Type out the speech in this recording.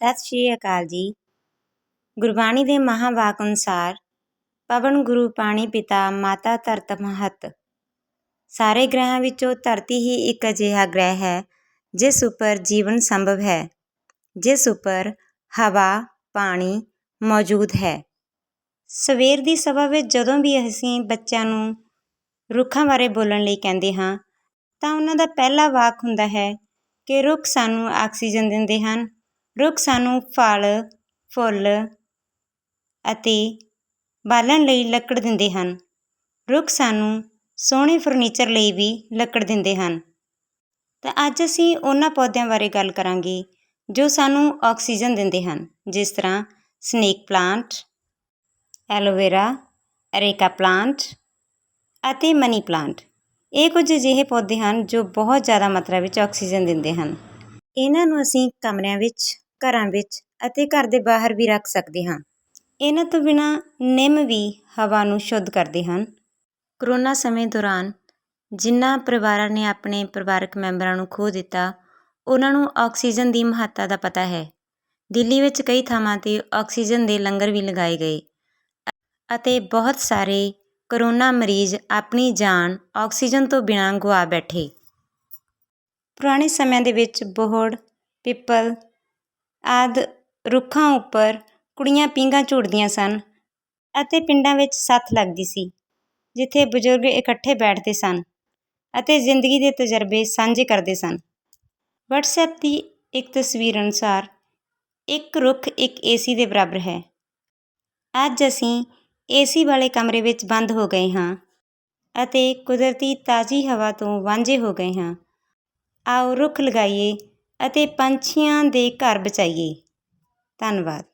ਸਤਿ ਸ਼੍ਰੀ ਅਕਾਲ ਜੀ। ਗੁਰਬਾਣੀ ਦੇ ਮਹਾਵਾਕ ਅਨੁਸਾਰ, ਪਵਨ ਗੁਰੂ ਪਾਣੀ ਪਿਤਾ ਮਾਤਾ ਧਰਤ ਮਹਤ। ਸਾਰੇ ਗ੍ਰਹਿਆਂ ਵਿੱਚੋਂ ਧਰਤੀ ਹੀ ਇੱਕ ਅਜਿਹਾ ਗ੍ਰਹਿ ਹੈ, ਜਿਸ ਉੱਪਰ ਜੀਵਨ ਸੰਭਵ ਹੈ, ਜਿਸ ਉੱਪਰ ਹਵਾ, ਪਾਣੀ ਮੌਜੂਦ ਹੈ। ਸਵੇਰ ਦੀ ਸਭਾ ਵਿੱਚ ਜਦੋਂ ਵੀ ਅਸੀਂ ਬੱਚਿਆਂ ਨੂੰ ਰੁੱਖਾਂ ਬਾਰੇ ਬੋਲਣ ਲਈ ਕਹਿੰਦੇ ਹਾਂ, ਤਾਂ ਉਹਨਾਂ ਦਾ ਪਹਿਲਾ ਵਾਕ ਹੁੰਦਾ ਹੈ ਕਿ ਰੁੱਖ ਸਾਨੂੰ ਆਕਸੀਜਨ ਦਿੰਦੇ ਹਨ ਰੁੱਖ ਸਾਨੂੰ ਫਲ, ਫੁੱਲ ਅਤੇ ਬਾਲਣ ਲਈ ਲੱਕੜ ਦਿੰਦੇ ਹਨ। ਰੁੱਖ ਸਾਨੂੰ ਸੋਹਣੇ ਫਰਨੀਚਰ ਲਈ ਵੀ ਲੱਕੜ ਦਿੰਦੇ ਹਨ। ਤਾਂ ਅੱਜ ਅਸੀਂ ਉਹਨਾਂ ਪੌਦਿਆਂ ਬਾਰੇ ਗੱਲ ਕਰਾਂਗੇ ਜੋ ਸਾਨੂੰ ਆਕਸੀਜਨ ਦਿੰਦੇ ਹਨ, ਜਿਸ ਤਰ੍ਹਾਂ snake plant, aloe vera, areca plant ਅਤੇ ਮਨੀ ਪਲਾਂਟ। ਇਹ ਕੁਝ ਅਜਿਹੇ ਪੌਦੇ ਹਨ ਜੋ ਬਹੁਤ ਜ਼ਿਆਦਾ ਮਾਤਰਾ ਵਿੱਚ ਆਕਸੀਜਨ ਦਿੰਦੇ ਹਨ। ਇਹਨਾਂ ਨੂੰ ਅਸੀਂ ਕਮਰਿਆਂ ਵਿੱਚ ਘਰਾਂ ਵਿੱਚ ਅਤੇ ਘਰ ਦੇ ਬਾਹਰ ਵੀ ਰੱਖ ਸਕਦੇ ਹਾਂ। ਇਹਨਾਂ ਤੋਂ ਬਿਨਾਂ ਨਿੰਮ ਵੀ ਹਵਾ ਨੂੰ ਸ਼ੁੱਧ ਕਰਦੇ ਹਨ। ਕਰੋਨਾ ਸਮੇਂ ਦੌਰਾਨ ਜਿਨ੍ਹਾਂ ਪਰਿਵਾਰਾਂ ਨੇ ਆਪਣੇ ਪਰਿਵਾਰਕ ਮੈਂਬਰਾਂ ਨੂੰ ਖੋ ਦਿੱਤਾ, ਉਹਨਾਂ ਨੂੰ ਆਕਸੀਜਨ ਦੀ ਮਹੱਤਤਾ ਦਾ ਪਤਾ ਹੈ। ਦਿੱਲੀ ਵਿੱਚ ਕਈ ਥਾਵਾਂ 'ਤੇ ਆਕਸੀਜਨ ਦੇ ਲੰਗਰ ਵੀ ਲਗਾਏ ਗਏ ਅਤੇ ਬਹੁਤ ਸਾਰੇ ਕਰੋਨਾ ਮਰੀਜ਼ ਆਪਣੀ ਜਾਨ ਆਕਸੀਜਨ ਤੋਂ ਬਿਨਾਂ ਗਵਾ ਬੈਠੇ। ਪੁਰਾਣੇ ਸਮਿਆਂ ਦੇ ਵਿੱਚ ਬੋਹੜ, ਪਿੱਪਲ ਆਦਿ ਰੁੱਖਾਂ ਉੱਪਰ ਕੁੜੀਆਂ ਪੀਂਘਾਂ ਝੂਟਦੀਆਂ ਸਨ ਅਤੇ ਪਿੰਡਾਂ ਵਿੱਚ ਸੱਥ ਲੱਗਦੀ ਸੀ, ਜਿੱਥੇ ਬਜ਼ੁਰਗ ਇਕੱਠੇ ਬੈਠਦੇ ਸਨ ਅਤੇ ਜ਼ਿੰਦਗੀ ਦੇ ਤਜਰਬੇ ਸਾਂਝੇ ਕਰਦੇ ਸਨ। ਵਟਸਐਪ ਦੀ ਇੱਕ ਤਸਵੀਰ ਅਨੁਸਾਰ ਇੱਕ ਰੁੱਖ ਇੱਕ ਏਸੀ ਦੇ ਬਰਾਬਰ ਹੈ। ਅੱਜ ਅਸੀਂ ਏਸੀ ਵਾਲੇ ਕਮਰੇ ਵਿੱਚ ਬੰਦ ਹੋ ਗਏ ਹਾਂ ਅਤੇ ਕੁਦਰਤੀ ਤਾਜ਼ੀ ਹਵਾ ਤੋਂ ਵਾਂਝੇ ਹੋ ਗਏ ਹਾਂ। ਆਓ ਰੁੱਖ ਲਗਾਈਏ ਅਤੇ ਪੰਛੀਆਂ ਦੇ ਘਰ ਬਚਾਈਏ। ਧੰਨਵਾਦ।